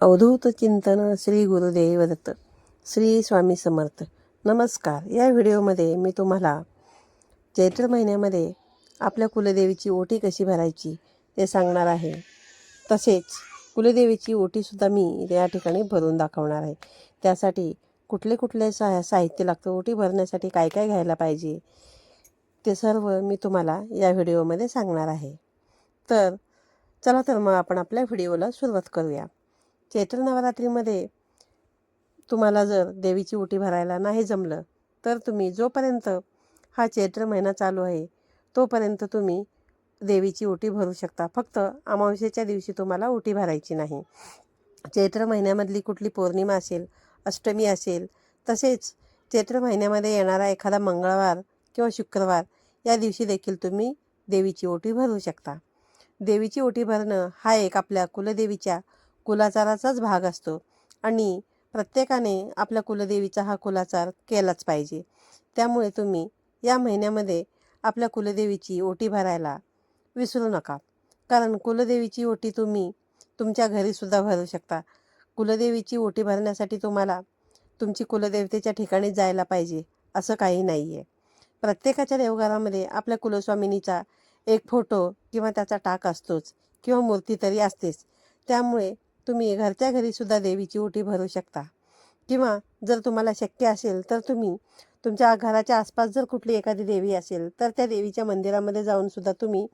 अवधूत चिंतन श्री गुरुदेव दत्त श्री स्वामी समर्थ. नमस्कार. या व्हिडिओमध्ये मी तुम्हाला चैत्र महिन्यामध्ये आपल्या कुलदेवीची ओटी कशी भरायची ते सांगणार आहे. तसेच कुलदेवीची ओटीसुद्धा मी या ठिकाणी भरून दाखवणार आहे. त्यासाठी कुठले कुठले सा साहित्य लागतं ओटी भरण्यासाठी काय काय घ्यायला पाहिजे ते सर्व मी तुम्हाला या व्हिडिओमध्ये सांगणार आहे. तर चला तर मग आपण आपल्या व्हिडिओला सुरुवात करूया. चैत्र नवरात्रीमध्ये तुम्हाला जर देवीची ओटी भरायला नाही जमलं तर तुम्ही जोपर्यंत हा चैत्र महिना चालू आहे तोपर्यंत तुम्ही देवीची ओटी भरू शकता. फक्त अमावस्येच्या दिवशी तुम्हाला ओटी भरायची नाही. चैत्र महिन्यामधली कुठली पौर्णिमा असेल अष्टमी असेल तसेच चैत्र महिन्यामध्ये येणारा एखादा मंगळवार किंवा शुक्रवार या दिवशी देखील तुम्ही देवीची ओटी भरू शकता. देवीची ओटी भरणं हा एक आपल्या कुलदेवीच्या कुलाचाराचाच भाग असतो. आणि प्रत्येकाने आपल्या कुलदेवीचा हा कुलाचार केलाच पाहिजे. त्यामुळे तुम्ही या महिन्यामध्ये आपल्या कुलदेवीची ओटी भरायला विसरू नका. कारण कुलदेवीची ओटी तुम्ही तुमच्या घरीसुद्धा भरू शकता. कुलदेवीची ओटी भरण्यासाठी तुम्हाला तुमची कुलदेवतेच्या ठिकाणी जायला पाहिजे असं काही नाही आहे प्रत्येकाच्या देवघरामध्ये आपल्या कुलस्वामिनीचा एक फोटो किंवा त्याचा टाक असतोच किंवा मूर्ती तरी असतेच. त्यामुळे तुम्ही घरच्या घरीसुद्धा देवीची ओटी भरू शकता. किंवा जर तुम्हाला शक्य असेल तर तुम्ही तुमच्या घराच्या आसपास जर कुठली एखादी देवी असेल तर त्या देवीच्या मंदिरामध्ये जाऊनसुद्धा तुम्ही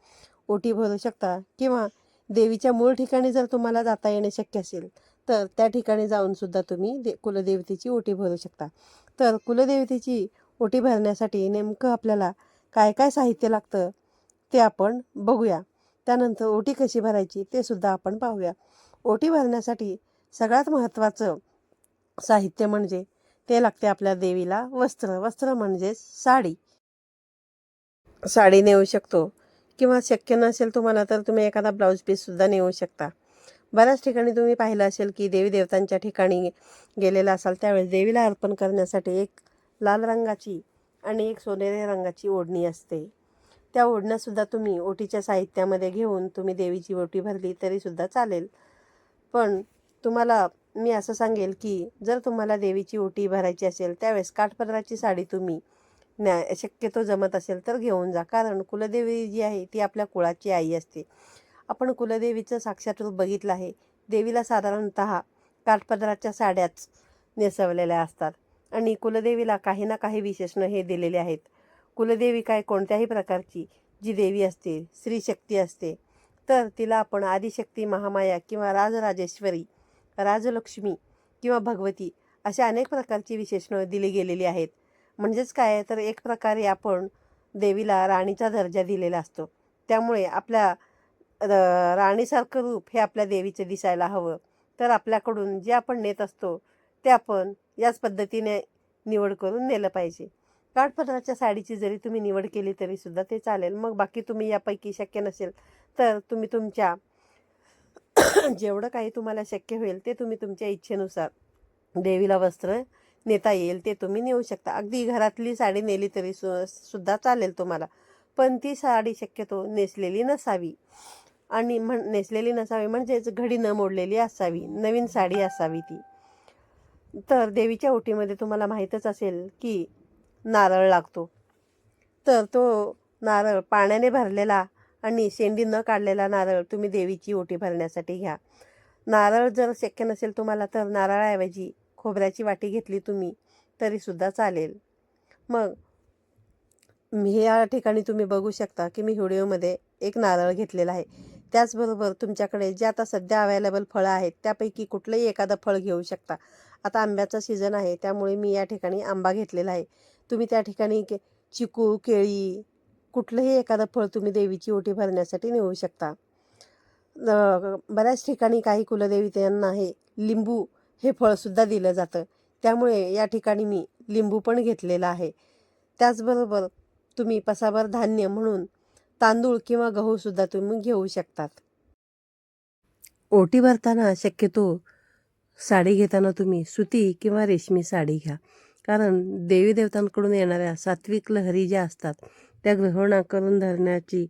ओटी भरू शकता. किंवा देवीच्या मूळ ठिकाणी जर तुम्हाला जाता येणे शक्य असेल तर त्या ठिकाणी जाऊनसुद्धा तुम्ही दे कुलदेवतेची ओटी भरू शकता. तर कुलदेवतेची ओटी भरण्यासाठी नेमकं आपल्याला काय काय साहित्य लागतं ते आपण बघूया. त्यानंतर ओटी कशी भरायची ते सुद्धा आपण पाहूया. ओटी भरण्यासाठी सगळ्यात महत्त्वाचं साहित्य म्हणजे ते लागते आपल्या देवीला वस्त्र. वस्त्र म्हणजेच साडी. साडी नेऊ शकतो किंवा शक्य नसेल तुम्हाला तर तुम्ही एखादा ब्लाऊज पीससुद्धा नेऊ शकता. बऱ्याच ठिकाणी तुम्ही पाहिलं असेल की देवी देवतांच्या ठिकाणी गेलेला असाल त्यावेळेस देवीला अर्पण करण्यासाठी एक लाल रंगाची आणि एक सोनेरी रंगाची ओढणी असते. त्या ओढण्यासुद्धा तुम्ही ओटीच्या साहित्यामध्ये घेऊन तुम्ही देवीची ओटी भरली तरीसुद्धा चालेल. पण तुम्हाला मी असं सांगेल की जर तुम्हाला देवीची ओटी भरायची असेल त्यावेळेस काठपदराची साडी तुम्ही न्या शक्यतो जमत असेल तर घेऊन जा. कारण कुलदेवी जी आहे ती आपल्या कुळाची आई असते. आपण कुलदेवीचं साक्षात रूप बघितलं आहे. देवीला साधारणत काठपदराच्या साड्याच नेसवलेल्या असतात. आणि कुलदेवीला काही ना काही विशेषणं हे दिलेले आहेत. कुलदेवी काय कोणत्याही प्रकारची जी देवी असते स्त्रीशक्ती असते तर तिला आपण आदिशक्ती महामाया किंवा राजराजेश्वरी राजलक्ष्मी किंवा भगवती अशा अनेक प्रकारची विशेषणं दिली गेलेली आहेत. म्हणजेच काय? तर एक प्रकारे आपण देवीला राणीचा दर्जा दिलेला असतो. त्यामुळे आपल्या राणीसारखं रूप हे आपल्या देवीचं दिसायला हवं. तर आपल्याकडून जे आपण नेत असतो ते आपण याच पद्धतीने निवड करून नेलं पाहिजे. काठपदराच्या साडीची जरी तुम्ही निवड केली तरीसुद्धा ते चालेल. मग बाकी तुम्ही यापैकी शक्य नसेल तर तुम्ही तुमच्या जेवढं काही तुम्हाला शक्य होईल ते तुम्ही तुमच्या इच्छेनुसार देवीला वस्त्र नेता येईल ते तुम्ही नेऊ शकता. अगदी घरातली साडी नेली तरी सु सुद्धा चालेल तुम्हाला. पण ती साडी शक्यतो नेसलेली नसावी. आणि म्हण नेसलेली नसावी म्हणजेच घडी न मोडलेली असावी. नवीन साडी असावी ती. तर देवीच्या ओटीमध्ये तुम्हाला माहीतच असेल की नारळ लागतो. तर तो नारळ पाण्याने भरलेला आणि शेंडी न काढलेला नारळ तुम्ही देवीची ओटी भरण्यासाठी घ्या. नारळ जर शक्य नसेल तुम्हाला तर नारळाऐवजी खोबऱ्याची वाटी घेतली तुम्ही तरीसुद्धा चालेल. मग मी या ठिकाणी तुम्ही बघू शकता की मी व्हिडिओमध्ये एक नारळ घेतलेला आहे. त्याचबरोबर तुमच्याकडे जे आता सध्या अवेलेबल फळं आहेत त्यापैकी कुठलंही एखादं फळ घेऊ शकता. आता आंब्याचा सीझन आहे त्यामुळे मी या ठिकाणी आंबा घेतलेला आहे. तुम्ही त्या ठिकाणी के चिकू केळी कुठलंही एखादं फळ तुम्ही देवीची ओटी भरण्यासाठी नेऊ शकता. बऱ्याच ठिकाणी काही कुलदेवतांना हे लिंबू हे फळसुद्धा दिलं जातं. त्यामुळे या ठिकाणी मी लिंबू पण घेतलेला आहे. त्याचबरोबर तुम्ही पसाभर धान्य म्हणून तांदूळ किंवा गहूसुद्धा तुम्ही घेऊ शकतात. ओटी भरताना शक्यतो साडी घेताना तुम्ही सुती किंवा रेशमी साडी घ्या. कारण देवी देवतांकडून येणाऱ्या सात्विक लहरी ज्या असतात त्या ग्रहण करून धरण्याची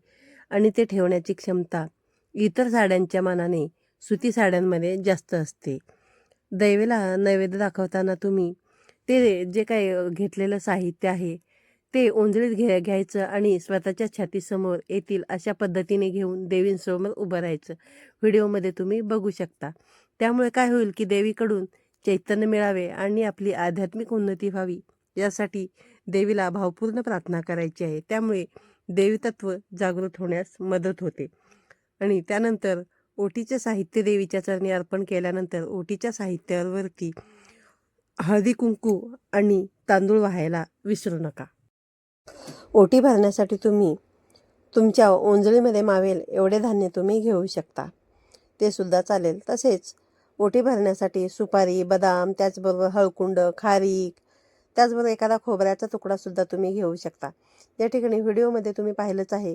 आणि ते ठेवण्याची क्षमता इतर साड्यांच्या मानाने सुती साड्यांमध्ये जास्त असते. दैवेला नैवेद्य दाखवताना तुम्ही ते जे काही घेतलेलं साहित्य आहे ते ओंजळीत घे घ्यायचं आणि स्वतःच्या छातीसमोर येतील अशा पद्धतीने घेऊन देवींसमोर उभं राहायचं. व्हिडिओमध्ये तुम्ही बघू शकता. त्यामुळे काय होईल की देवीकडून चैतन्य मिळावे आणि आपली आध्यात्मिक उन्नती व्हावी यासाठी देवीला भावपूर्ण प्रार्थना करायची आहे. त्यामुळे देवीतत्व जागृत होण्यास मदत होते. आणि त्यानंतर ओटीचे साहित्य देवीच्या चरणी अर्पण केल्यानंतर ओटीच्या साहित्यावरती हळदी कुंकू आणि तांदूळ व्हायला विसरू नका. ओटी भरण्यासाठी तुम्ही तुमच्या ओंजळीमध्ये मावेल एवढे धान्य तुम्ही घेऊ शकता. ते सुद्धा चालेल. तसेच ओटी भरण्यासाठी सुपारी बदाम त्याचबरोबर हळकुंड खारीक त्याचबरोबर एखादा खोबऱ्याचा तुकडासुद्धा तुम्ही घेऊ शकता. या ठिकाणी व्हिडिओमध्ये तुम्ही पाहिलंच आहे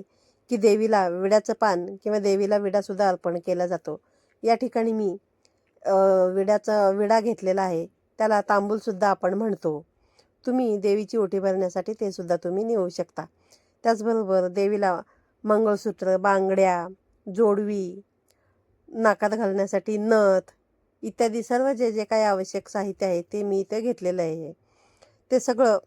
की देवीला विड्याचं पान किंवा देवीला विडासुद्धा अर्पण केला जातो. या ठिकाणी मी विड्याचा विडा घेतलेला आहे. त्याला तांबूलसुद्धा आपण म्हणतो. तुम्ही देवीची ओटी भरण्यासाठी ते सुद्धा तुम्ही नेऊ शकता. त्याचबरोबर देवीला मंगळसूत्र बांगड्या जोडवी नाकात घालण्यासाठी नथ इत्यादी सर्व जे जे काही आवश्यक साहित्य आहे ते मी इथे घेतलेलं आहे. ते सगळं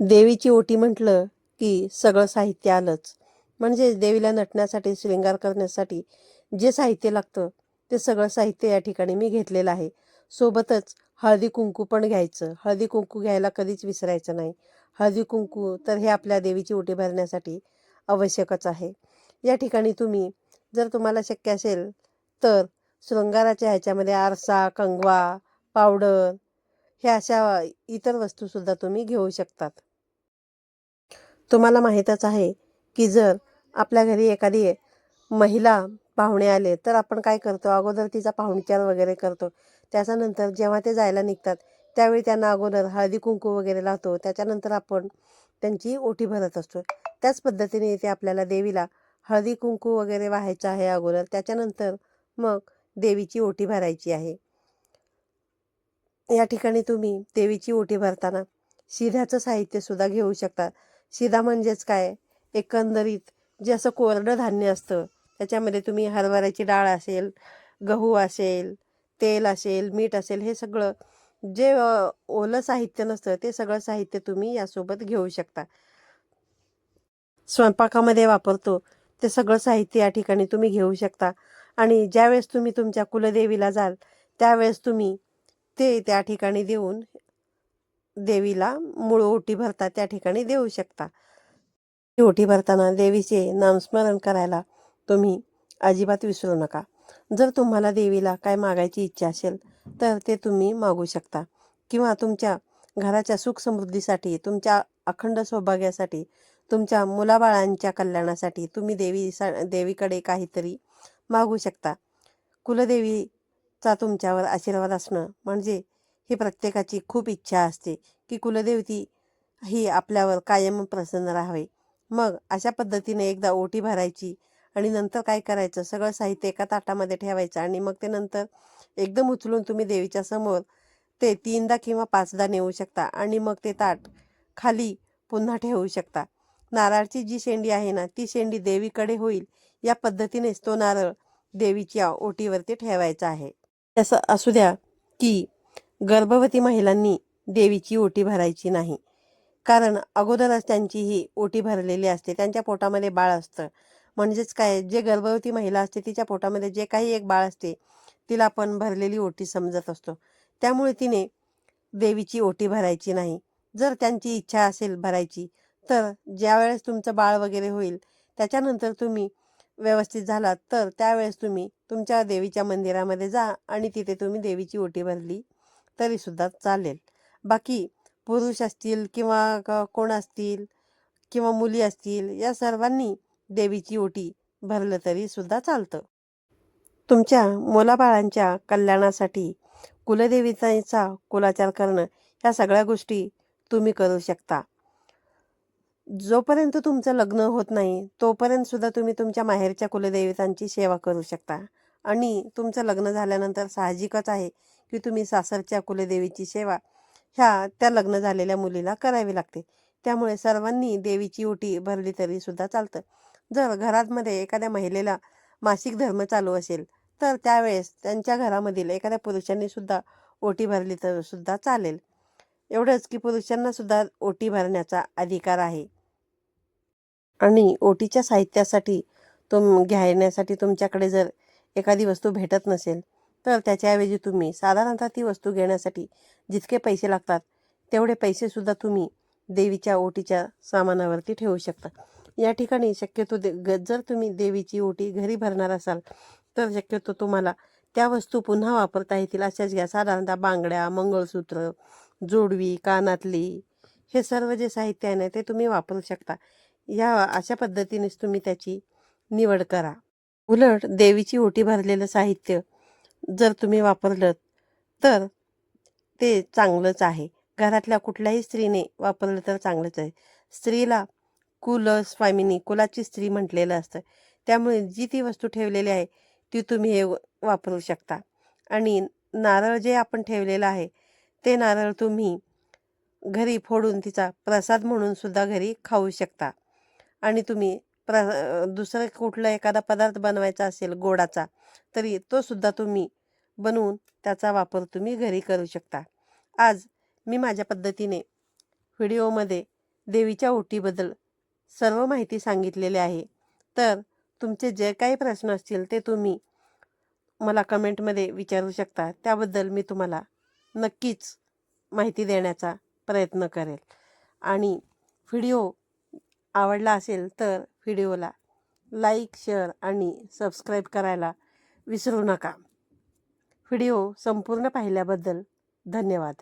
देवीची ओटी म्हटलं की सगळं साहित्य आलंच. म्हणजे देवीला नटण्यासाठी शृंगार करण्यासाठी जे साहित्य लागतं ते सगळं साहित्य या ठिकाणी मी घेतलेलं आहे. सोबतच हळदी कुंकू पण घ्यायचं. हळदी कुंकू घ्यायला कधीच विसरायचं नाही. हळदी कुंकू तर हे आपल्या देवीची ओटी भरण्यासाठी आवश्यकच आहे. या ठिकाणी तुम्ही जर तुम्हाला शक्य असेल तर शृंगाराच्या ह्याच्यामध्ये आरसा कंगवा पावडर ह्या अशा इतर वस्तूसुद्धा तुम्ही घेऊ शकतात. तुम्हाला माहीतच आहे की जर आपल्या घरी एखादी महिला पाहुणे आले तर आपण काय करतो? अगोदर तिचा पाहुणचार वगैरे करतो. त्याच्यानंतर जेव्हा ते जायला निघतात त्यावेळी त्यांना अगोदर हळदी कुंकू वगैरे लावतो. त्याच्यानंतर आपण त्यांची ओटी भरत असतो. त्याच पद्धतीने इथे आपल्याला देवीला हळदी कुंकू वगैरे वाहायचं आहे अगोदर. त्याच्यानंतर मग देवीची ओटी भरायची आहे. या ठिकाणी तुम्ही देवीची ओटी भरताना शिध्याचं साहित्यसुद्धा घेऊ शकता. शिधा म्हणजेच काय? एकंदरीत जे असं कोरडं धान्य असतं त्याच्यामध्ये तुम्ही हरभऱ्याची डाळ असेल गहू असेल तेल असेल मीठ असेल हे सगळं जे ओलं साहित्य नसतं ते सगळं साहित्य तुम्ही यासोबत घेऊ शकता. स्वयंपाकामध्ये वापरतो ते सगळं साहित्य या ठिकाणी तुम्ही घेऊ शकता. आणि ज्यावेळेस तुम्ही तुमच्या कुलदेवीला जाल त्यावेळेस तुम्ही ते त्या ठिकाणी देऊन देवीला मूळ ओटी भरता त्या ठिकाणी देऊ शकता. ओटी भरताना देवीचे नामस्मरण करायला तुम्ही अजिबात विसरू नका. जर तुम्हाला देवीला काय मागायची इच्छा असेल तर ते तुम्ही मागू शकता. किंवा तुमच्या घराच्या सुखसमृद्धीसाठी तुमच्या अखंड सौभाग्यासाठी तुमच्या मुलाबाळांच्या कल्याणासाठी तुम्ही देवी देवीकडे काहीतरी मागू शकता. कुलदेवी चा तुमच्यावर आशीर्वाद असणं म्हणजे ही प्रत्येकाची खूप इच्छा असते की कुलदेवती ही आपल्यावर कायम प्रसन्न राहावे. मग अशा पद्धतीने एकदा ओटी भरायची आणि नंतर काय करायचं? सगळं साहित्य एका ताटामध्ये ठेवायचं आणि मग ते नंतर एकदम उचलून तुम्ही देवीच्या समोर ते तीनदा किंवा पाचदा नेऊ शकता आणि मग ते ताट खाली पुन्हा ठेवू शकता. नारळाची जी शेंडी आहे ना ती शेंडी देवीकडे होईल या पद्धतीनेच तो नारळ देवीच्या ओटीवरती ठेवायचा आहे. असं असू द्या की गर्भवती महिलांनी देवीची ओटी भरायची नाही. कारण अगोदरच त्यांची ही ओटी भरलेली असते. त्यांच्या पोटामध्ये बाळ असतं. म्हणजेच काय जे गर्भवती महिला असते तिच्या पोटामध्ये जे काही एक बाळ असते तिला आपण भरलेली ओटी समजत असतो. त्यामुळे तिने देवीची ओटी भरायची नाही. जर त्यांची इच्छा असेल भरायची तर ज्यावेळेस तुमचं बाळ वगैरे होईल त्याच्यानंतर तुम्ही व्यवस्थित झालात तर त्यावेळेस तुम्ही तुमच्या देवीच्या मंदिरामध्ये जा आणि तिथे तुम्ही देवीची ओटी भरली तरीसुद्धा चालेल. बाकी पुरुष असतील किंवा कोण असतील किंवा मुली असतील या सर्वांनी देवीची ओटी भरलं तरीसुद्धा चालतं. तुमच्या मुलाबाळांच्या कल्याणासाठी कुलदेवीचा कुलाचार करणं ह्या सगळ्या गोष्टी तुम्ही करू शकता. जोपर्यंत तुमचं लग्न होत नाही तोपर्यंत सुद्धा तुम्ही तुमच्या माहेरच्या कुलदेवतांची सेवा करू शकता. आणि तुमचं लग्न झाल्यानंतर साहजिकच आहे की तुम्ही सासरच्या कुलदेवीची सेवा ह्या त्या लग्न झालेल्या मुलीला करावी लागते. त्यामुळे सर्वांनी देवीची ओटी भरली तरी सुद्धा चालतं. जर घरामध्ये एखाद्या महिलेला मासिक धर्म चालू असेल तर त्यावेळेस त्यांच्या घरामधील एखाद्या पुरुषांनी सुद्धा ओटी भरली तर सुद्धा चालेल. एवढंच की पुरुषांना सुद्धा ओटी भरण्याचा अधिकार आहे. आणि ओटीच्या साहित्यासाठी तुम घेण्यासाठी तुमच्याकडे जर एखादी वस्तू भेटत नसेल तर त्याच्याऐवजी तुम्ही साधारणतः ती वस्तू घेण्यासाठी जितके पैसे लागतात तेवढे पैसेसुद्धा तुम्ही देवीच्या ओटीच्या सामानावरती ठेवू शकता. या ठिकाणी शक्यतो दे जर तुम्ही देवीची ओटी घरी भरणार असाल तर शक्यतो तुम्हाला त्या वस्तू पुन्हा वापरता येतील अशाच घ्या. साधारणतः बांगड्या मंगळसूत्र जोडवी कानातली हे सर्व जे साहित्य आहे ना ते तुम्ही वापरू शकता. या अशा पद्धतीनेच तुम्ही त्याची निवड करा. उलट देवीची ओटी भरलेलं साहित्य जर तुम्ही वापरलं तर ते चांगलंच आहे. घरातल्या कुठल्याही स्त्रीने वापरलं तर चांगलंच आहे. स्त्रीला कुल स्वामिनी कुलाची स्त्री म्हटलेलं असतं. त्यामुळे जी ती वस्तू ठेवलेली आहे ती तुम्ही हे वापरू शकता. आणि नारळ जे आपण ठेवलेलं आहे ते नारळ तुम्ही घरी फोडून तिचा प्रसाद म्हणून सुद्धा घरी खाऊ शकता. आणि तुम्ही प्र दुसरं कुठला एखादा पदार्थ बनवायचा असेल गोडाचा तरी तो सुद्धा तुम्ही बनवून त्याचा वापर तुम्ही घरी करू शकता. आज मी माझ्या पद्धतीने व्हिडिओमध्ये देवीच्या ओटीबद्दल सर्व माहिती सांगितलेली आहे. तर तुमचे जे काही प्रश्न असतील ते तुम्ही मला कमेंटमध्ये विचारू शकता. त्याबद्दल मी तुम्हाला नक्कीच माहिती देण्याचा प्रयत्न करेल. आणि व्हिडिओ आवडला असेल तर व्हिडिओला लाईक शेअर आणि सबस्क्राईब करायला विसरू नका. व्हिडिओ संपूर्ण पाहिल्याबद्दल धन्यवाद.